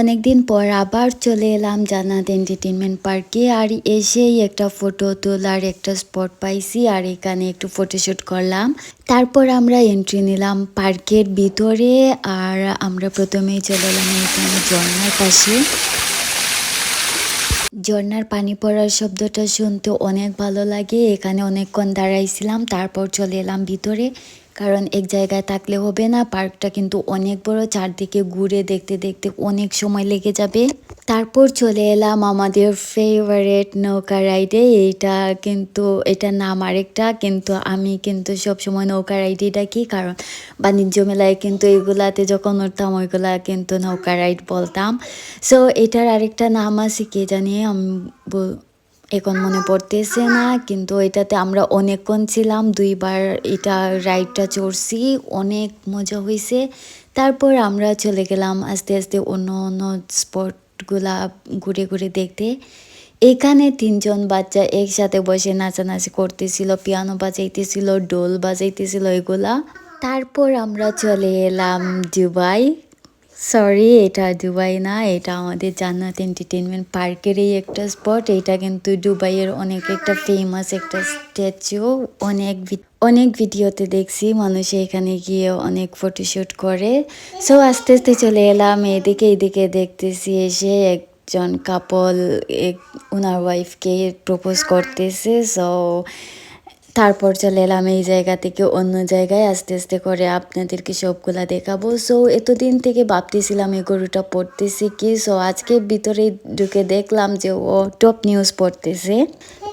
অনেকদিন পর আবার চলে এলাম জান্নাত এন্টারটেনমেন্ট পার্কে আর এসেই একটা ফটো তোলার একটা স্পট পাইছি আর এখানে একটু ফটোশ্যুট করলাম। তারপর আমরা এন্ট্রি নিলাম পার্কের ভিতরে আর আমরা প্রথমেই চলে এলাম এখানে ঝর্নার পাশে। ঝর্নার পানি পড়ার শব্দটা শুনতে অনেক ভালো লাগে, এখানে অনেকক্ষণ দাঁড়াইছিলাম, তারপর চলে এলাম ভিতরে। কারণ এক জায়গায় থাকলে হবে না, পার্কটা কিন্তু অনেক বড়, চারদিকে ঘুরে দেখতে দেখতে অনেক সময় লেগে যাবে। তারপর চলে এলাম আমাদের ফেভারেট নৌকা রাইডে এইটা কিন্তু এটার নাম আরেকটা, কিন্তু আমি কিন্তু সবসময় নৌকা রাইডে ডাকি, কারণ বাণিজ্য মেলায় কিন্তু এগুলাতে যখন উঠতাম, ওইগুলা কিন্তু নৌকা রাইড বলতাম। সো এটার আরেকটা নাম আছে, কে জানি, আমি এখন মনে পড়তেছে না, কিন্তু এটাতে আমরা অনেকক্ষণ ছিলাম, দুইবার এটা রাইডটা চড়ছি, অনেক মজা হয়েছে তারপর আমরা চলে গেলাম আস্তে আস্তে অন্য অন্য স্পটগুলা ঘুরে ঘুরে দেখতে। এখানে তিনজন বাচ্চা একসাথে বসে নাচানাচি করতেছিল পিয়ানো বাজাইতেছিল ডোল বাজাইতেছিল, এগুলা। তারপর আমরা চলে এলাম দুবাই সরি এটা দুবাই না, এটা আমাদের জান্নাত এন্টারটেনমেন্ট পার্কেরই একটা স্পট এটা কিন্তু দুবাইয়ের অনেক একটা ফেমাস একটা স্ট্যাচু অনেক অনেক ভিডিওতে দেখছি মানুষ এখানে গিয়ে অনেক ফটোশ্যুট করে। সো আস্তে আস্তে চলে এলাম, এদিকে এদিকে দেখতেছি এসে একজন কাপল এক ওনার ওয়াইফকে প্রপোজ করতেছে। সো তারপর চলে এলাম এই জায়গা থেকে অন্য জায়গায়। আস্তে আস্তে করে আপনাদেরকে সবগুলা দেখাবো। সো এতদিন থেকে ভাবতেছিলাম এই গরুটা পড়তেছে কি? সো আজকে ভিতরে ঢুকে দেখলাম যে ও টপ নিউজ পড়তেছে।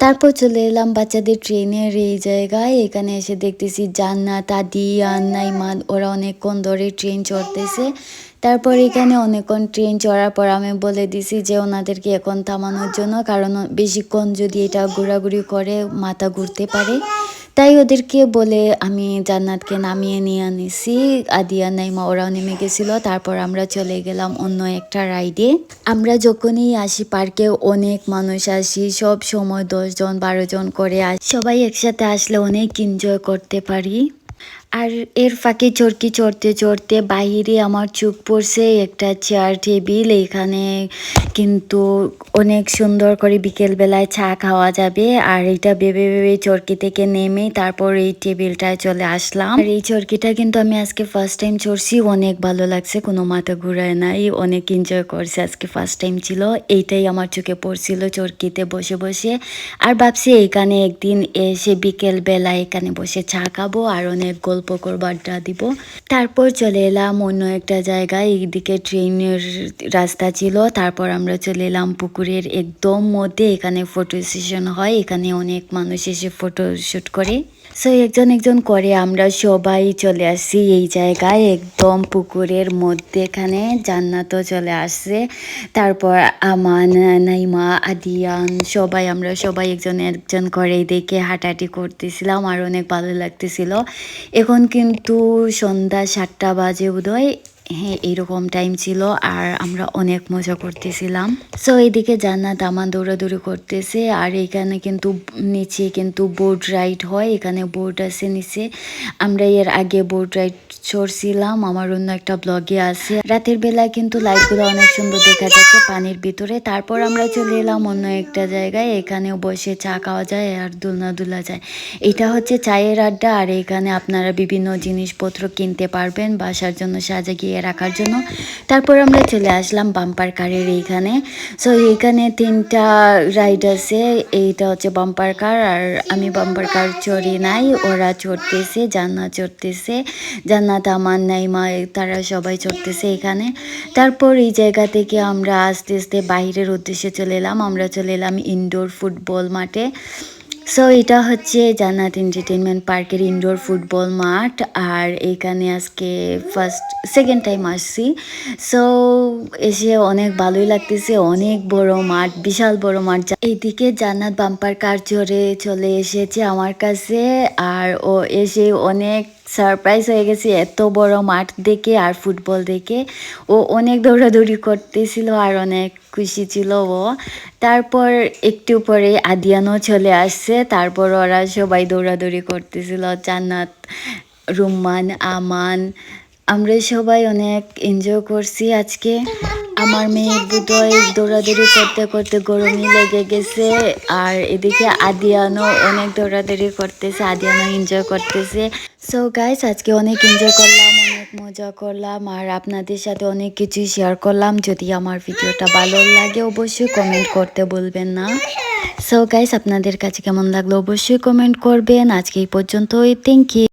তারপর চলে এলাম বাচ্চাদের ট্রেনের এই জায়গায়। এখানে এসে দেখতেছি জান্নাত আদিয়ান নাইমান ওরা অনেকক্ষণ ধরে ট্রেন চড়তেছে। তারপর এখানে অনেকক্ষণ ট্রেন চড়ার পর আমি বলে দিছি যে ওনাদেরকে এখন থামানোর জন্য, কারণ বেশিক্ষণ যদি এটা ঘোরাঘুরি করে মাথা ঘুরতে পারে। তাই ওদেরকে বলে আমি জান্নাতকে নামিয়ে নিয়ে আনিছি। আদিয়া, নাইমা ওরাও নেমে গেছিল, তারপর আমরা চলে গেলাম অন্য একটা রাইডে। আমরা যখনই আসি পার্কে, অনেক মানুষ আসি, সব সময় দশজন বারো জন করে আসি। সবাই একসাথে আসলে অনেক এনজয় করতে পারি। আর এর ফাঁকে চরকি চড়তে চড়তে বাইরে আমার চোখ পড়ছে একটা চেয়ার টেবিল এখানে কিন্তু অনেক সুন্দর করে বিকেলবেলায় চা খাওয়া যাবে। আর এটা ভেবে ভেবে চরকি থেকে নেমে তারপর এই টেবিলটায় চলে আসলাম। আর এই চরকিটা কিন্তু আমি আজকে ফার্স্ট টাইম চড়ছি, অনেক ভালো লাগছে, কোনো মাথা ঘুরায় নাই, অনেক এনজয় করছে, আজকে ফার্স্ট টাইম ছিল। এইটাই আমার চোখে পড়ছিল চরকিতে বসে বসে। আর ভাবছি এখানে একদিন এসে বিকেল বেলা এখানে বসে চা খাব, আর অনেক গল্প করব আড্ডা দিব। তারপর চলে এলাম অন্য একটা জায়গায়, এইদিকে ট্রেনের রাস্তা ছিল। তারপর আমরা চলে এলাম পুকুরের একদম মধ্যে, এখানে ফটো সেশন হয়। এখানে অনেক মানুষ এসে ফটো শ্যুট করে। সো একজন একজন করে আমরা সবাই চলে আসছি এই জায়গায়, একদম পুকুরের মধ্যে এখানে। জান্নাতও চলে আসছে। তারপর আমান, নাইমা, আদিয়ান, সবাই আমরা সবাই একজন একজন করে দেখে হাঁটাহাঁটি করতেছিলাম আর অনেক ভালো লাগতেছিল। এখন কিন্তু সন্ধ্যা সাতটা বাজে বোধহয়। হ্যাঁ এরকম টাইম ছিল আর আমরা অনেক মজা করতেছিলাম। সো এইদিকে জান্নাত আমার দৌড়াদৌড়ি করতেছে আর এখানে কিন্তু নিচে কিন্তু বোট রাইড হয়, এখানে বোট আছে নিচে। আমরা এর আগে বোট রাইড চড়ছিলাম, আমার অন্য একটা ব্লগে আছে। রাতের বেলায় কিন্তু লাইটগুলো অনেক সুন্দর দেখা যাচ্ছে পানির ভিতরে। তারপর আমরা চলে এলাম অন্য একটা জায়গায়, এখানেও বসে চা খাওয়া যায় আর দোলনা দুলা যায়। এটা হচ্ছে চায়ের আড্ডা আর এখানে আপনারা বিভিন্ন জিনিসপত্র কিনতে পারবেন, বাসার জন্য সাজিয়ে রাখার জন্য। তারপর আমরা চলে আসলাম বাম্পার কারের এইখানে। সো এইখানে তিনটা রাইড আছে। এইটা হচ্ছে বাম্পার কার। আর আমি বাম্পার কার চড়ি নাই, ওরা চড়তেছে, জান্নাত চড়তেছে। জান্নাত আমার, নাইমা, তারা সবাই চড়তেছে এখানে। তারপর এই জায়গা থেকে আমরা আস্তে আস্তে বাইরের উদ্দেশ্যে চলে এলাম। আমরা চলে এলাম ইনডোর ফুটবল মাঠে। সো এটা হচ্ছে জান্নাত এন্টারটেনমেন্ট পার্কের ইনডোর ফুটবল মাঠ, আর এখানে আজকে ফার্স্ট সেকেন্ড টাইম আসছি। সো এসে অনেক ভালোই লাগতেছে, অনেক বড় মাঠ, বিশাল বড় মাঠ। এইদিকে জান্নাত বাম্পার কার চড়ে চলে এসেছে আমার কাছে, আর ও এসে অনেক সারপ্রাইজ হয়ে গেছে এত বড় মাঠ দেখে আর ফুটবল দেখে। ও অনেক দৌড়াদৌড়ি করতেছিল আর অনেক খুশি ছিল ও। তারপর একটু পরে আদিয়ানও চলে আসছে। তারপর ওরা সবাই দৌড়াদৌড়ি করতেছিল। জান্নাত রুম্মান, আমান, আমরা সবাই অনেক এনজয় করছি আজকে। আমার মেয়ে বুধই দৌড়াদৌড়ি করতে করতে গরমই লেগে গেছে। আর এদিকে আদিয়ানো অনেক দৌড়াদৌড়ি করতেছে আদিয়ানো এনজয় করতেছে। সো গাইস আজকে অনেক এনজয় করলাম, অনেক মজা করলাম, আর আপনাদের সাথে অনেক কিছুই শেয়ার করলাম। যদি আমার ভিডিওটা ভালো লাগে, অবশ্যই কমেন্ট করতে বলবেন না। সো গাইস আপনাদের কাছে কেমন লাগল, অবশ্যই কমেন্ট করবেন। আজকে এই পর্যন্তই থ্যাংক ইউ